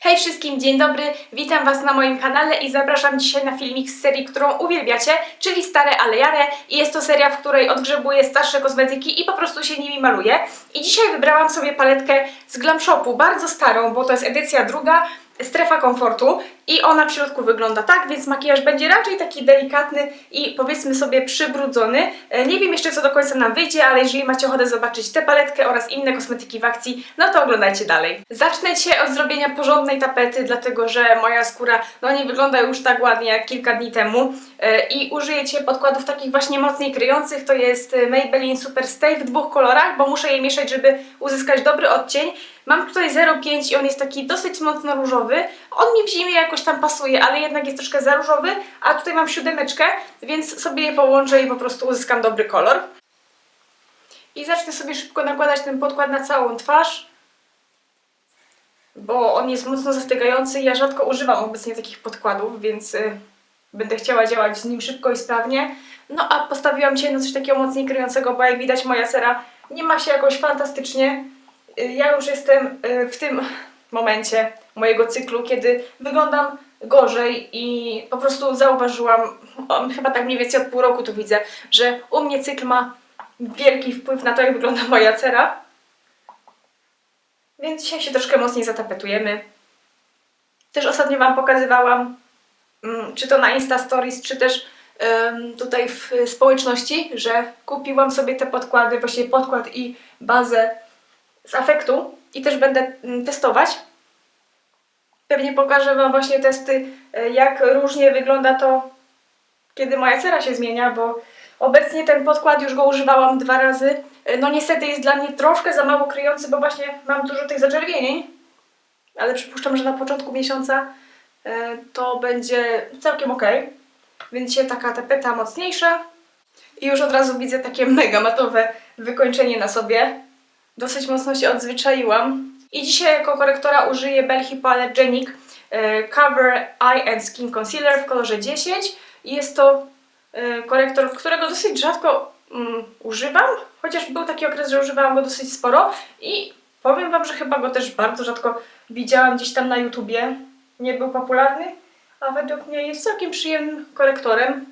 Hej wszystkim, dzień dobry, witam Was na moim kanale i zapraszam dzisiaj na filmik z serii, którą uwielbiacie, czyli Stare ale Jare. I jest to seria, w której odgrzebuję starsze kosmetyki i po prostu się nimi maluję. I dzisiaj wybrałam sobie paletkę z Glam Shopu, bardzo starą, bo to jest edycja druga, strefa komfortu i ona w środku wygląda tak, więc makijaż będzie raczej taki delikatny i powiedzmy sobie przybrudzony. E, Nie wiem jeszcze co do końca nam wyjdzie, ale jeżeli macie ochotę zobaczyć tę paletkę oraz inne kosmetyki w akcji, no to oglądajcie dalej. Zacznę dzisiaj od zrobienia porządnej tapety, dlatego że moja skóra no nie wygląda już tak ładnie jak kilka dni temu E, i użyję dzisiaj podkładów takich właśnie mocniej kryjących, to jest e, Maybelline Super Stay w dwóch kolorach, bo muszę je mieszać, żeby uzyskać dobry odcień. Mam tutaj 0,5 i on jest taki dosyć mocno różowy. On mi w zimie jakoś tam pasuje, ale jednak jest troszkę za różowy, a tutaj mam siódemeczkę, więc sobie je połączę i po prostu uzyskam dobry kolor. I zacznę sobie szybko nakładać ten podkład na całą twarz, bo on jest mocno zastygający. Ja rzadko używam obecnie takich podkładów, więc y, będę chciała działać z nim szybko i sprawnie. No a postawiłam się na coś takiego mocniej kryjącego, bo jak widać moja cera nie ma się jakoś fantastycznie. Y, Ja już jestem y, w tym momencie mojego cyklu, kiedy wyglądam gorzej i po prostu zauważyłam, chyba tak mniej więcej od pół roku tu widzę, że u mnie cykl ma wielki wpływ na to, jak wygląda moja cera. Więc dzisiaj się troszkę mocniej zatapetujemy. Też ostatnio Wam pokazywałam, mm, czy to na Insta Stories, czy też tutaj w społeczności, że kupiłam sobie te podkłady, właściwie podkład i bazę z afektu i też będę mm, testować. Pewnie pokażę Wam właśnie testy, e, jak różnie wygląda to, kiedy moja cera się zmienia, bo obecnie ten podkład już go używałam dwa razy. E, No niestety jest dla mnie troszkę za mało kryjący, bo właśnie mam dużo tych zaczerwienień, ale przypuszczam, że na początku miesiąca e, to będzie całkiem ok. Więc dzisiaj taka tapeta mocniejsza i już od razu widzę takie mega matowe wykończenie na sobie. Dosyć mocno się odzwyczaiłam. I dzisiaj jako korektora użyję Belhi Palette Cover Eye and Skin Concealer w kolorze 10. I jest to e, korektor, którego dosyć rzadko mm, używam, chociaż był taki okres, że używałam go dosyć sporo i powiem Wam, że chyba go też bardzo rzadko widziałam gdzieś tam na YouTubie. Nie był popularny, a według mnie jest całkiem przyjemnym korektorem.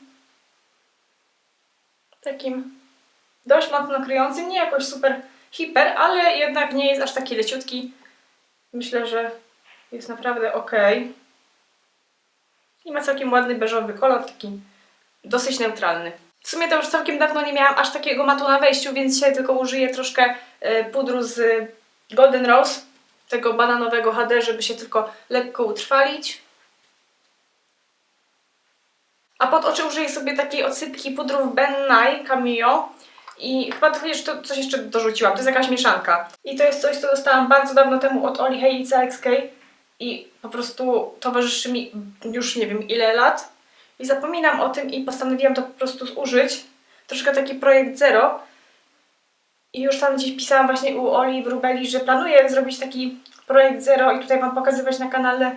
Takim dość mocno kryjącym, nie jakoś super hiper, ale jednak nie jest aż taki leciutki. Myślę, że jest naprawdę ok. I ma całkiem ładny beżowy kolor, taki dosyć neutralny. W sumie to już całkiem dawno nie miałam aż takiego matu na wejściu, więc dzisiaj tylko użyję troszkę e, pudru z Golden Rose, tego bananowego HD, żeby się tylko lekko utrwalić. A pod oczy użyję sobie takiej odsypki pudrów Ben Nye Camillo. I chyba to wiesz, coś jeszcze dorzuciłam. To jest jakaś mieszanka. I to jest coś, co dostałam bardzo dawno temu od Oli Haye i CXK. I po prostu towarzyszy mi już nie wiem ile lat. I zapominam o tym i postanowiłam to po prostu zużyć. Troszkę taki projekt zero. I już tam gdzieś pisałam właśnie u Oli w Rubeli, że planuję zrobić taki projekt zero i tutaj Wam pokazywać na kanale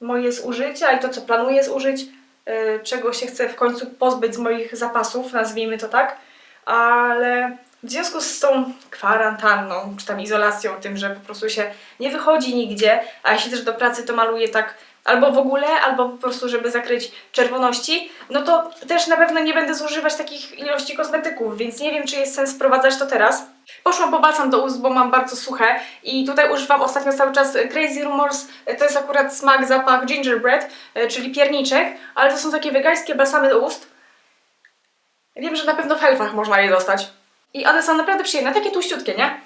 moje zużycia i to, co planuję zużyć, yy, czego się chcę w końcu pozbyć z moich zapasów, nazwijmy to tak. Ale w związku z tą kwarantanną, czy tam izolacją, tym, że po prostu się nie wychodzi nigdzie, a się też do pracy to maluję tak albo w ogóle, albo po prostu, żeby zakryć czerwoności, no to też na pewno nie będę zużywać takich ilości kosmetyków, więc nie wiem, czy jest sens wprowadzać to teraz. Poszłam po balsam do ust, bo mam bardzo suche i tutaj używam ostatnio cały czas Crazy Rumors, to jest akurat smak, zapach gingerbread, e, czyli pierniczek, ale to są takie wegańskie balsamy do ust. Wiem, że na pewno w helfach można je dostać. I one są naprawdę przyjemne, takie tłuściutkie, nie?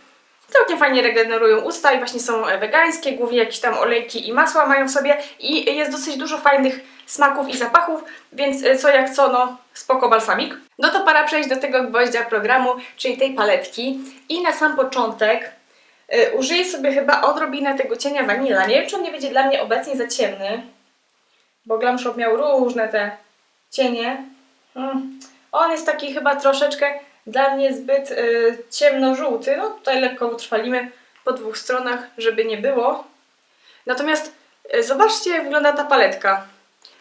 Całkiem fajnie regenerują usta i właśnie są e, wegańskie, głównie jakieś tam olejki i masła mają w sobie i jest dosyć dużo fajnych smaków i zapachów, więc e, co jak co, no spoko balsamik. No to pora przejść do tego gwoździa programu, czyli tej paletki i na sam początek y, użyję sobie chyba odrobinę tego cienia wanila. Nie wiem, czy on nie będzie dla mnie obecnie za ciemny, bo Glam Shop miał różne te cienie. Mm. On jest taki chyba troszeczkę dla mnie zbyt y, ciemno-żółty. No tutaj lekko utrwalimy po dwóch stronach, żeby nie było. Natomiast y, zobaczcie, jak wygląda ta paletka.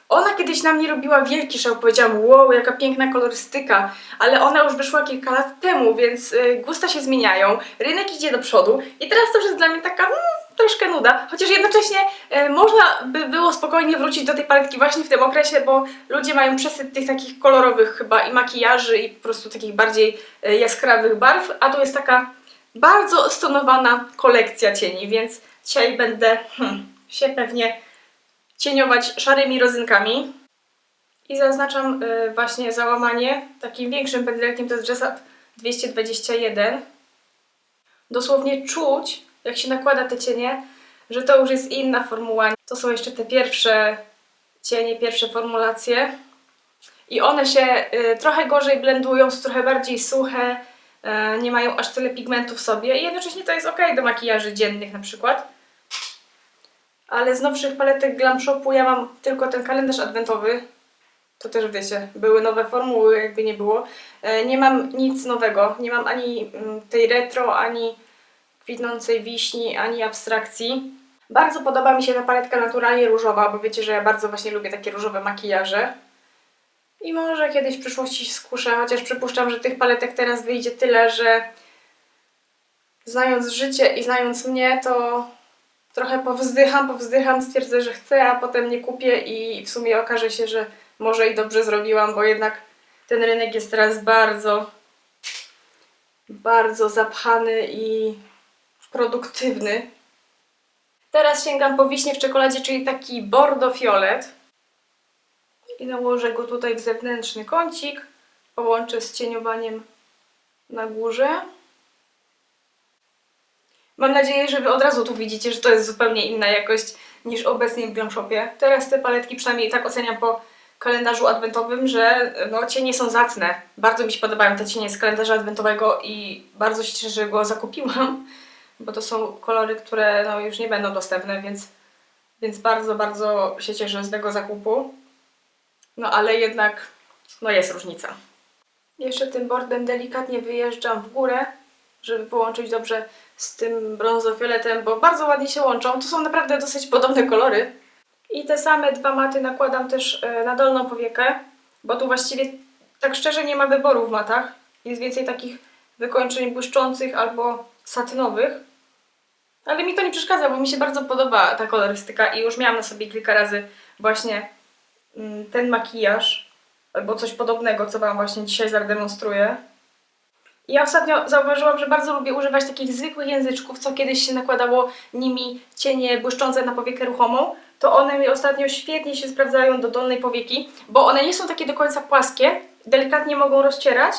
Ona kiedyś na mnie robiła wielki szał. Powiedziałam, wow, jaka piękna kolorystyka. Ale ona już wyszła kilka lat temu, więc y, gusta się zmieniają. Rynek idzie do przodu. I teraz to już jest dla mnie taka, hmm, troszkę nuda, chociaż jednocześnie e, można by było spokojnie wrócić do tej paletki właśnie w tym okresie, bo ludzie mają przesyt tych takich kolorowych chyba i makijaży i po prostu takich bardziej e, jaskrawych barw, a tu jest taka bardzo stonowana kolekcja cieni, więc dzisiaj będę hmm, się pewnie cieniować szarymi rodzynkami. I zaznaczam y, właśnie załamanie takim większym pędzelkiem, to jest Jessup 221. Dosłownie czuć, jak się nakłada te cienie, że to już jest inna formuła. To są jeszcze te pierwsze cienie, pierwsze formulacje. I one się y, trochę gorzej blendują, są trochę bardziej suche, y, nie mają aż tyle pigmentu w sobie. I jednocześnie to jest ok do makijaży dziennych na przykład. Ale z nowszych paletek Glam Shopu ja mam tylko ten kalendarz adwentowy. To też wiecie, były nowe formuły, jakby nie było. E, Nie mam nic nowego. Nie mam ani mm, tej retro, ani kwitnącej wiśni, ani abstrakcji. Bardzo podoba mi się ta paletka naturalnie różowa, bo wiecie, że ja bardzo właśnie lubię takie różowe makijaże. I może kiedyś w przyszłości skuszę, chociaż przypuszczam, że tych paletek teraz wyjdzie tyle, że znając życie i znając mnie, to trochę powzdycham, powzdycham, stwierdzę, że chcę, a potem nie kupię i w sumie okaże się, że może i dobrze zrobiłam, bo jednak ten rynek jest teraz bardzo, bardzo zapchany i produktywny. Teraz sięgam po wiśnie w czekoladzie, czyli taki bordo fiolet. I nałożę go tutaj w zewnętrzny kącik. Połączę z cieniowaniem na górze. Mam nadzieję, że Wy od razu tu widzicie, że to jest zupełnie inna jakość niż obecnie w Glam Shopie. Teraz te paletki przynajmniej tak oceniam po kalendarzu adwentowym, że no, cienie są zacne. Bardzo mi się podobają te cienie z kalendarza adwentowego i bardzo się cieszę, że go zakupiłam, bo to są kolory, które no, już nie będą dostępne, więc, więc bardzo, bardzo się cieszę z tego zakupu. No ale jednak no, jest różnica. Jeszcze tym bordem delikatnie wyjeżdżam w górę, żeby połączyć dobrze z tym brązofioletem, bo bardzo ładnie się łączą. To są naprawdę dosyć podobne kolory. I te same dwa maty nakładam też e, na dolną powiekę, bo tu właściwie tak szczerze nie ma wyboru w matach. Jest więcej takich wykończeń błyszczących albo satynowych. Ale mi to nie przeszkadza, bo mi się bardzo podoba ta kolorystyka i już miałam na sobie kilka razy właśnie mm, ten makijaż albo coś podobnego, co Wam właśnie dzisiaj zademonstruję. Ja ostatnio zauważyłam, że bardzo lubię używać takich zwykłych języczków, co kiedyś się nakładało nimi cienie błyszczące na powiekę ruchomą. To one mi ostatnio świetnie się sprawdzają do dolnej powieki, bo one nie są takie do końca płaskie, delikatnie mogą rozcierać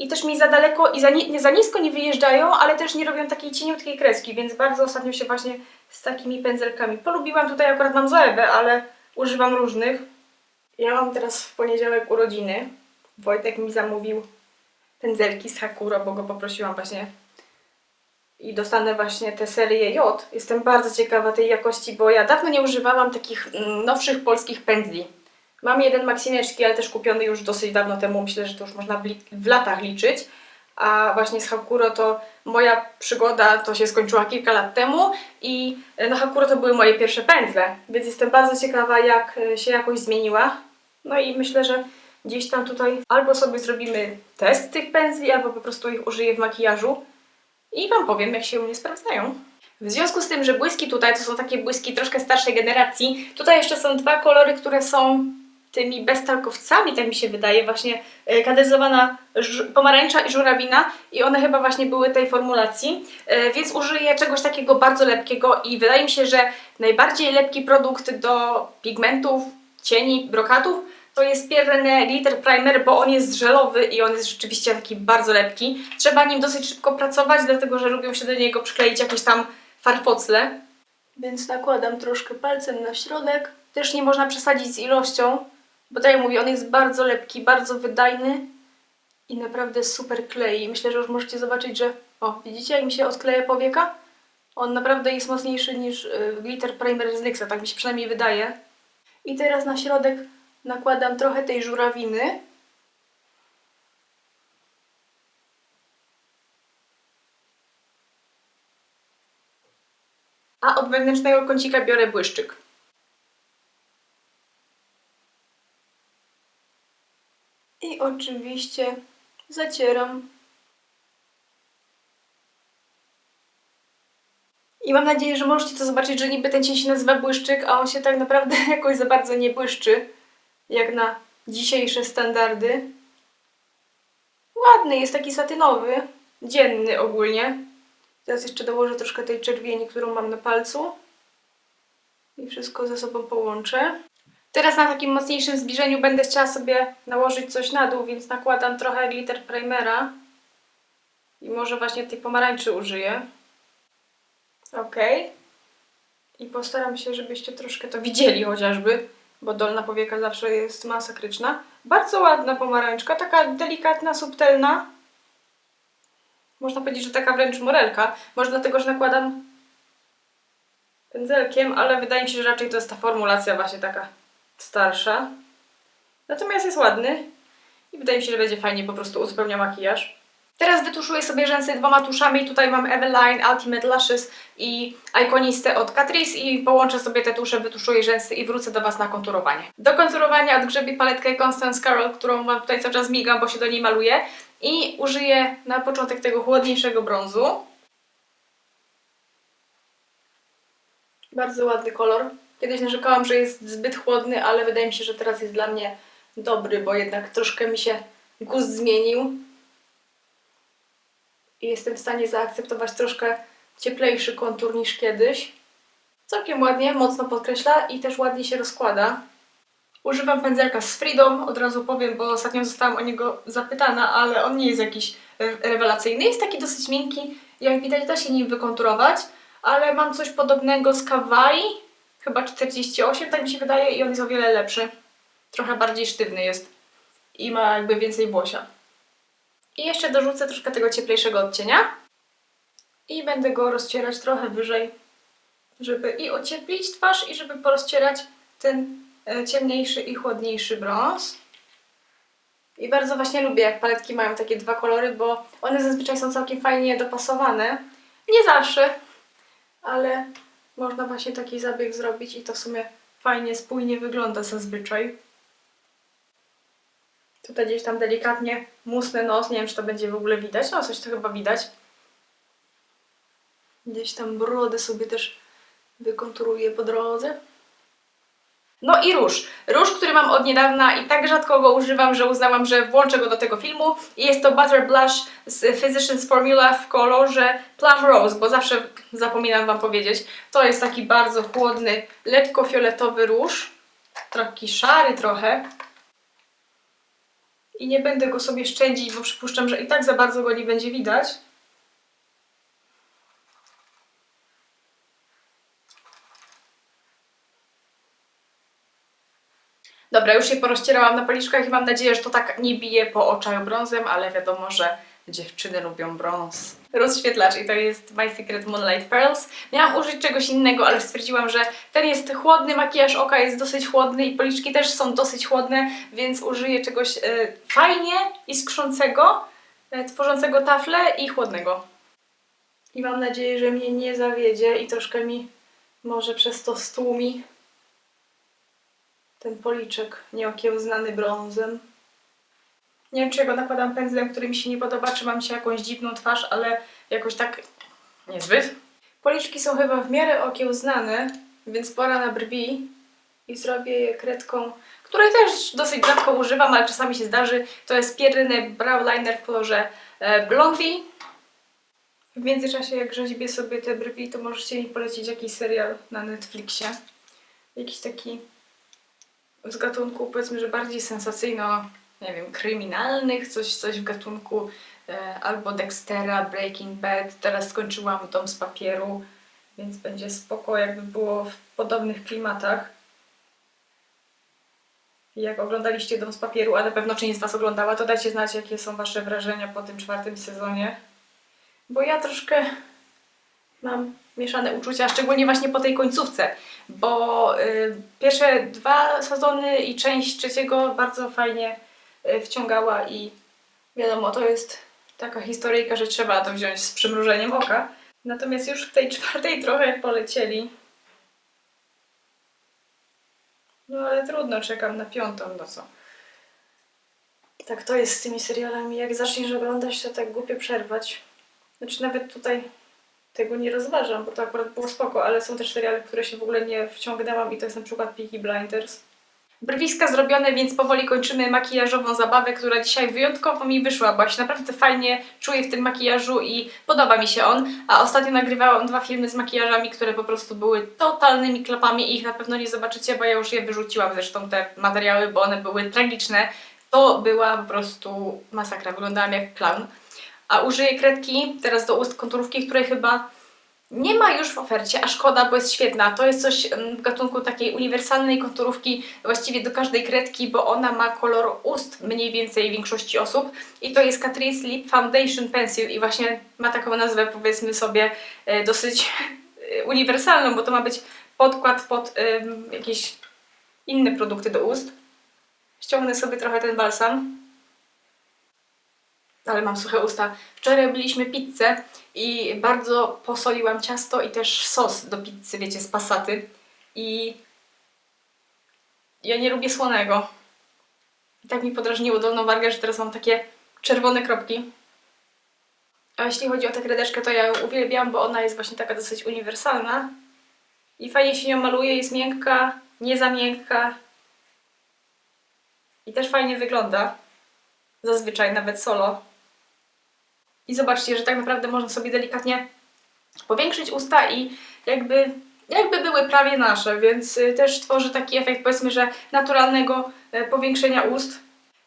i też mi za daleko i za, za nisko nie wyjeżdżają, ale też nie robią takiej cieniutkiej kreski, więc bardzo ostatnio się właśnie z takimi pędzelkami polubiłam. Tutaj akurat mam Zoewę, ale używam różnych. Ja mam teraz w poniedziałek urodziny. Wojtek mi zamówił pędzelki z Hakuro, bo go poprosiłam właśnie i dostanę właśnie tę serię J. Jestem bardzo ciekawa tej jakości, bo ja dawno nie używałam takich mm, nowszych polskich pędzli. Mam jeden Maksimeczki, ale też kupiony już dosyć dawno temu, myślę, że to już można w, latach liczyć. A właśnie z Hakuro to moja przygoda to się skończyła kilka lat temu i e, na Hakuro to były moje pierwsze pędzle, więc jestem bardzo ciekawa jak e, się jakość zmieniła. No i myślę, że gdzieś tam tutaj albo sobie zrobimy test tych pędzli, albo po prostu ich użyję w makijażu i Wam powiem, jak się u mnie sprawdzają. W związku z tym, że błyski tutaj to są takie błyski troszkę starszej generacji, tutaj jeszcze są dwa kolory, które są tymi beztalkowcami, tak mi się wydaje, właśnie e, kandyzowana ż- pomarańcza i żurawina i one chyba właśnie były tej formulacji, e, więc użyję czegoś takiego bardzo lepkiego i wydaje mi się, że najbardziej lepki produkt do pigmentów, cieni, brokatów to jest Pierre Glitter Primer, bo on jest żelowy i on jest rzeczywiście taki bardzo lepki. Trzeba nim dosyć szybko pracować, dlatego że lubią się do niego przykleić jakieś tam farfocle. Więc nakładam troszkę palcem na środek. Też nie można przesadzić z ilością, bo tak jak mówię, on jest bardzo lepki, bardzo wydajny i naprawdę super klei. Myślę, że już możecie zobaczyć, że o, widzicie jak mi się odkleja powieka? On naprawdę jest mocniejszy niż y, glitter primer z NYXa, tak mi się przynajmniej wydaje. I teraz na środek nakładam trochę tej żurawiny. A od wewnętrznego kącika biorę błyszczyk. I oczywiście zacieram. I mam nadzieję, że możecie to zobaczyć, że niby ten cień się nazywa błyszczyk, a on się tak naprawdę jakoś za bardzo nie błyszczy, jak na dzisiejsze standardy. Ładny, jest taki satynowy, dzienny ogólnie. Teraz jeszcze dołożę troszkę tej czerwieni, którą mam na palcu. I wszystko ze sobą połączę. Teraz na takim mocniejszym zbliżeniu będę chciała sobie nałożyć coś na dół, więc nakładam trochę glitter primera. I może właśnie tej pomarańczy użyję. Ok. I postaram się, żebyście troszkę to widzieli chociażby, bo dolna powieka zawsze jest masakryczna. Bardzo ładna pomarańczka, taka delikatna, subtelna. Można powiedzieć, że taka wręcz morelka. Może dlatego, że nakładam pędzelkiem, ale wydaje mi się, że raczej to jest ta formulacja właśnie taka starsza. Natomiast jest ładny i wydaje mi się, że będzie fajnie po prostu uzupełnia makijaż. Teraz wytuszuję sobie rzęsy dwoma tuszami. Tutaj mam Eveline Ultimate Lashes i Iconistę od Catrice i połączę sobie te tusze, wytuszuję rzęsy i wrócę do Was na konturowanie. Do konturowania odgrzebię paletkę Constance Carol, którą Wam tutaj cały czas migam, bo się do niej maluję i użyję na początek tego chłodniejszego brązu. Bardzo ładny kolor. Kiedyś narzekałam, że jest zbyt chłodny, ale wydaje mi się, że teraz jest dla mnie dobry, bo jednak troszkę mi się gust zmienił. I jestem w stanie zaakceptować troszkę cieplejszy kontur niż kiedyś. Całkiem ładnie, mocno podkreśla i też ładnie się rozkłada. Używam pędzelka z Freedom, od razu powiem, bo ostatnio zostałam o niego zapytana, ale on nie jest jakiś e, rewelacyjny. Jest taki dosyć miękki, jak widać da się nim wykonturować, ale mam coś podobnego z Kawaii, chyba 48, tak mi się wydaje, i on jest o wiele lepszy. Trochę bardziej sztywny jest i ma jakby więcej włosia. I jeszcze dorzucę troszkę tego cieplejszego odcienia. I będę go rozcierać trochę wyżej, żeby i ocieplić twarz, i żeby porozcierać ten e, ciemniejszy i chłodniejszy brąz. I bardzo właśnie lubię, jak paletki mają takie dwa kolory, bo one zazwyczaj są całkiem fajnie dopasowane. Nie zawsze, ale można właśnie taki zabieg zrobić i to w sumie fajnie, spójnie wygląda zazwyczaj. Tutaj gdzieś tam delikatnie musnę nos, nie wiem czy to będzie w ogóle widać, no coś to chyba widać. Gdzieś tam brodę sobie też wykonturuję po drodze. No i róż. Róż, który mam od niedawna i tak rzadko go używam, że uznałam, że włączę go do tego filmu. I jest to Butter Blush z Physicians Formula w kolorze Plum Rose, bo zawsze zapominam Wam powiedzieć. To jest taki bardzo chłodny, lekko fioletowy róż. Taki szary trochę. I nie będę go sobie szczędzić, bo przypuszczam, że i tak za bardzo go nie będzie widać. Dobra, już się porozcierałam na policzkach i mam nadzieję, że to tak nie bije po oczach brązem, ale wiadomo, że dziewczyny lubią brąz. Rozświetlacz i to jest My Secret Moonlight Pearls. Miałam użyć czegoś innego, ale stwierdziłam, że ten jest chłodny, makijaż oka jest dosyć chłodny i policzki też są dosyć chłodne, więc użyję czegoś e, fajnie iskrzącego, e, tworzącego tafle i chłodnego. I mam nadzieję, że mnie nie zawiedzie i troszkę mi może przez to stłumi ten policzek nieokiełznany brązem. Nie wiem, czy go nakładam pędzlem, który mi się nie podoba, czy mam się jakąś dziwną twarz, ale jakoś tak niezbyt. Policzki są chyba w miarę okiełznane, więc pora na brwi i zrobię je kredką, której też dosyć rzadko używam, ale czasami się zdarzy. To jest Pierrynne Brow Liner w kolorze e, Blondie. W międzyczasie, jak rzeźbię sobie te brwi, to możecie mi polecić jakiś serial na Netflixie. Jakiś taki z gatunku, powiedzmy, że bardziej sensacyjno, nie wiem, kryminalnych, coś, coś w gatunku e, albo Dextera, Breaking Bad. Teraz skończyłam Dom z papieru, więc będzie spoko, jakby było w podobnych klimatach. Jak oglądaliście Dom z papieru, a na pewno część z Was oglądała, to dajcie znać, jakie są Wasze wrażenia po tym czwartym sezonie. Bo ja troszkę mam mieszane uczucia, szczególnie właśnie po tej końcówce, bo y, pierwsze dwa sezony i część trzeciego bardzo fajnie y, wciągała i wiadomo, to jest taka historyjka, że trzeba to wziąć z przymrużeniem oka. Natomiast już w tej czwartej trochę polecieli. No ale trudno, czekam na piątą, no co. Tak to jest z tymi serialami, jak zaczniesz oglądać, to tak głupio przerwać. Znaczy nawet tutaj tego nie rozważam, bo to akurat było spoko, ale są też seriale, które się w ogóle nie wciągnęłam i to jest na przykład Peaky Blinders. Brwiska zrobione, więc powoli kończymy makijażową zabawę, która dzisiaj wyjątkowo mi wyszła, bo ja się naprawdę fajnie czuję w tym makijażu i podoba mi się on. A ostatnio nagrywałam dwa filmy z makijażami, które po prostu były totalnymi klapami i ich na pewno nie zobaczycie, bo ja już je wyrzuciłam zresztą te materiały, bo one były tragiczne. To była po prostu masakra, wyglądałam jak clown. A użyję kredki teraz do ust konturówki, której chyba nie ma już w ofercie, a szkoda, bo jest świetna. To jest coś w gatunku takiej uniwersalnej konturówki właściwie do każdej kredki, bo ona ma kolor ust mniej więcej większości osób. I to jest Catrice Lip Foundation Pencil i właśnie ma taką nazwę powiedzmy sobie e, dosyć e, uniwersalną, bo to ma być podkład pod jakieś inne produkty do ust. Ściągnę sobie trochę ten balsam. Ale mam suche usta. Wczoraj robiliśmy pizzę i bardzo posoliłam ciasto i też sos do pizzy, wiecie, z pasaty. I ja nie lubię słonego. I tak mi podrażniło dolną wargę, że teraz mam takie czerwone kropki. A jeśli chodzi o tę kredeczkę, to ja ją uwielbiam, bo ona jest właśnie taka dosyć uniwersalna. I fajnie się nią maluje, jest miękka, nie za miękka. I też fajnie wygląda. Zazwyczaj nawet solo. I zobaczcie, że tak naprawdę można sobie delikatnie powiększyć usta i jakby, jakby były prawie nasze, więc y, też tworzy taki efekt powiedzmy, że naturalnego e, powiększenia ust.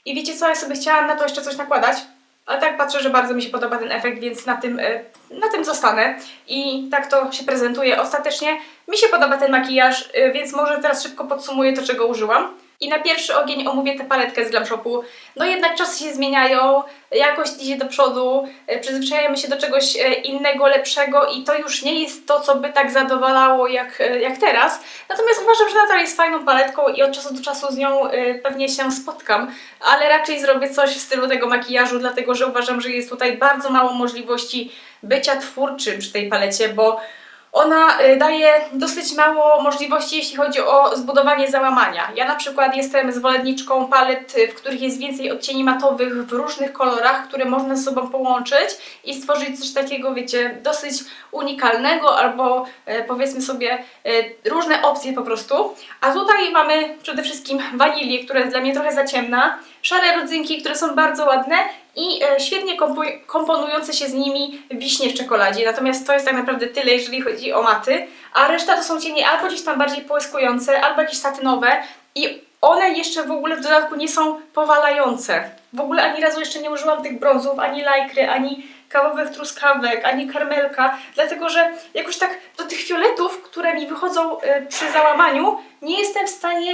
I wiecie co, ja sobie chciałam na to jeszcze coś nakładać, ale tak patrzę, że bardzo mi się podoba ten efekt, więc na tym, e, na tym zostanę. I tak to się prezentuje ostatecznie. Mi się podoba ten makijaż, e, więc może teraz szybko podsumuję to, czego użyłam. I na pierwszy ogień omówię tę paletkę z Glam Shopu. No jednak czasy się zmieniają, jakość idzie do przodu, e, przyzwyczajamy się do czegoś e, innego, lepszego i to już nie jest to, co by tak zadowalało jak, e, jak teraz. Natomiast uważam, że nadal jest fajną paletką i od czasu do czasu z nią pewnie się spotkam, ale raczej zrobię coś w stylu tego makijażu, dlatego że uważam, że jest tutaj bardzo mało możliwości bycia twórczym przy tej palecie, bo ona y, daje dosyć mało możliwości, jeśli chodzi o zbudowanie załamania. Ja na przykład jestem zwolenniczką palet, y, w których jest więcej odcieni matowych w różnych kolorach, które można ze sobą połączyć i stworzyć coś takiego, wiecie, dosyć unikalnego albo e, powiedzmy sobie różne opcje po prostu. A tutaj mamy przede wszystkim wanilię, która jest dla mnie trochę za ciemna, szare rodzynki, które są bardzo ładne i e, świetnie kompo- komponujące się z nimi wiśnie w czekoladzie. Natomiast to jest tak naprawdę tyle, jeżeli chodzi o maty, a reszta to są cienie albo gdzieś tam bardziej połyskujące, albo jakieś satynowe i one jeszcze w ogóle w dodatku nie są powalające. W ogóle ani razu jeszcze nie użyłam tych brązów, ani lajkry, ani kawowych truskawek, ani karmelka, dlatego że jakoś tak do tych fioletów, które mi wychodzą y, przy załamaniu, nie jestem w stanie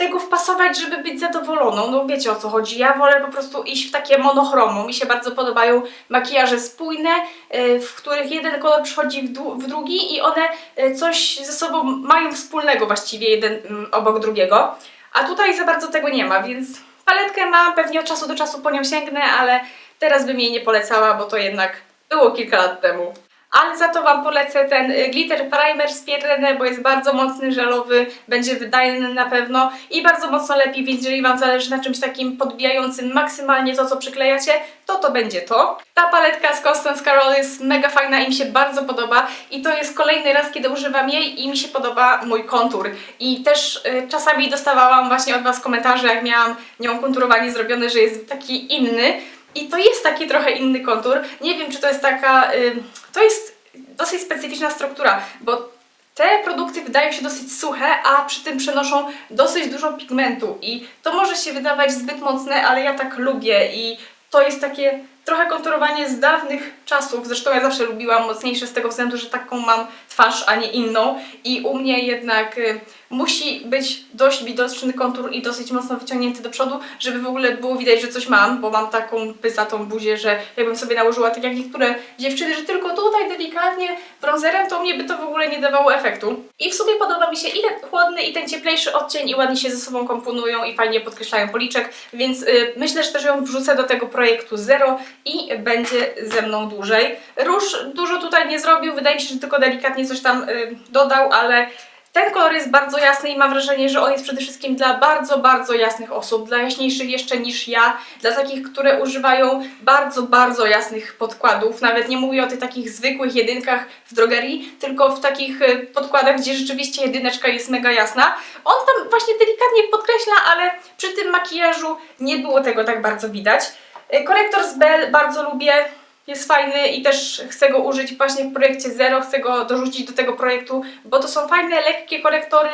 tego wpasować, żeby być zadowoloną. No wiecie o co chodzi. Ja wolę po prostu iść w takie monochromo. Mi się bardzo podobają makijaże spójne, y, w których jeden kolor przychodzi w, drugi i one y, coś ze sobą mają wspólnego właściwie jeden mm, obok drugiego. A tutaj za bardzo tego nie ma, więc paletkę mam, pewnie od czasu do czasu po nią sięgnę, ale teraz bym jej nie polecała, bo to jednak było kilka lat temu. Ale za to Wam polecę ten y, glitter primer z Pierrenne, bo jest bardzo mocny, żelowy, będzie wydajny na pewno i bardzo mocno lepi, więc jeżeli Wam zależy na czymś takim podbijającym maksymalnie to, co przyklejacie, to to będzie to. Ta paletka z Constance Carol jest mega fajna i mi się bardzo podoba i to jest kolejny raz, kiedy używam jej i mi się podoba mój kontur. I też y, czasami dostawałam właśnie od Was komentarze, jak miałam nią konturowanie zrobione, że jest taki inny. I to jest taki trochę inny kontur. Nie wiem, czy to jest taka. Y, to jest dosyć specyficzna struktura, bo te produkty wydają się dosyć suche, a przy tym przenoszą dosyć dużo pigmentu. I to może się wydawać zbyt mocne, ale ja tak lubię i to jest takie trochę konturowanie z dawnych czasów. Zresztą ja zawsze lubiłam mocniejsze z tego względu, że taką mam twarz, a nie inną. I u mnie jednak y, musi być dość widoczny kontur i dosyć mocno wyciągnięty do przodu, żeby w ogóle było widać, że coś mam, bo mam taką pyzatą buzię, że jakbym sobie nałożyła tak jak niektóre dziewczyny, że tylko tutaj delikatnie bronzerem, to mnie by to w ogóle nie dawało efektu. I w sumie podoba mi się i ten chłodny, i ten cieplejszy odcień i ładnie się ze sobą komponują i fajnie podkreślają policzek, więc y, myślę, że też ją wrzucę do tego projektu Zero i będzie ze mną dłużej. Róż dużo tutaj nie zrobił, wydaje mi się, że tylko delikatnie coś tam y, dodał, ale Ten kolor jest bardzo jasny i mam wrażenie, że on jest przede wszystkim dla bardzo, bardzo jasnych osób, dla jaśniejszych jeszcze niż ja, dla takich, które używają bardzo, bardzo jasnych podkładów. Nawet nie mówię o tych takich zwykłych jedynkach w drogerii, tylko w takich e, podkładach, gdzie rzeczywiście jedyneczka jest mega jasna. On tam właśnie delikatnie podkreśla, ale przy tym makijażu nie było tego tak bardzo widać. E, Korektor z Bell bardzo lubię jest fajny i też chcę go użyć właśnie w projekcie Zero, chcę go dorzucić do tego projektu, bo to są fajne, lekkie korektory,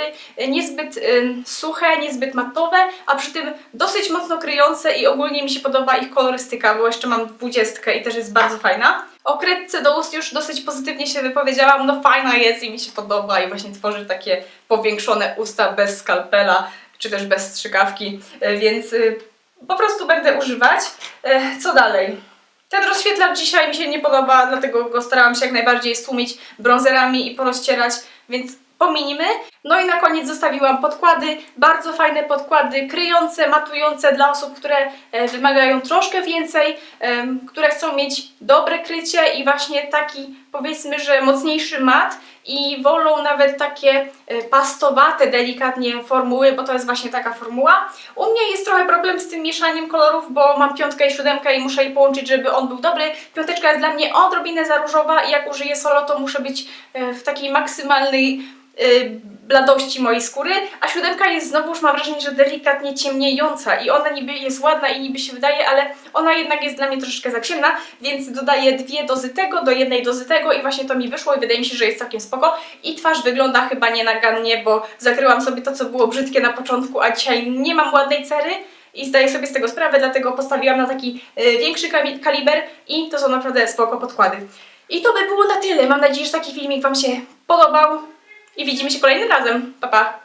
niezbyt suche, niezbyt matowe, a przy tym dosyć mocno kryjące i ogólnie mi się podoba ich kolorystyka, bo jeszcze mam dwudziestkę i też jest bardzo fajna. O kredce do ust już dosyć pozytywnie się wypowiedziałam, no fajna jest i mi się podoba i właśnie tworzy takie powiększone usta bez skalpela, czy też bez strzykawki, y, więc y, po prostu będę używać. Y, Co dalej? Ten rozświetlacz dzisiaj mi się nie podoba, dlatego go starałam się jak najbardziej stłumić bronzerami i porozcierać, więc pominimy. No i na koniec zostawiłam podkłady, bardzo fajne podkłady, kryjące, matujące dla osób, które e, wymagają troszkę więcej, które chcą mieć dobre krycie i właśnie taki powiedzmy, że mocniejszy mat i wolą nawet takie e, pastowate delikatnie formuły, bo to jest właśnie taka formuła. U mnie jest trochę problem z tym mieszaniem kolorów, bo mam piątkę i siódemkę i muszę je połączyć, żeby on był dobry. Piąteczka jest dla mnie odrobinę za różowa i jak użyję solo, to muszę być e, w takiej maksymalnej bladości mojej skóry, a siódemka jest znowuż, mam wrażenie, że delikatnie ciemniejąca i ona niby jest ładna i niby się wydaje, ale ona jednak jest dla mnie troszeczkę za ciemna, więc dodaję dwie dozy tego do jednej dozy tego i właśnie to mi wyszło i wydaje mi się, że jest całkiem spoko i twarz wygląda chyba nienagannie, bo zakryłam sobie to, co było brzydkie na początku, a dzisiaj nie mam ładnej cery i zdaję sobie z tego sprawę, dlatego postawiłam na taki y, większy kaliber i to są naprawdę spoko podkłady. I to by było na tyle. Mam nadzieję, że taki filmik Wam się podobał i widzimy się kolejnym razem. Pa, pa!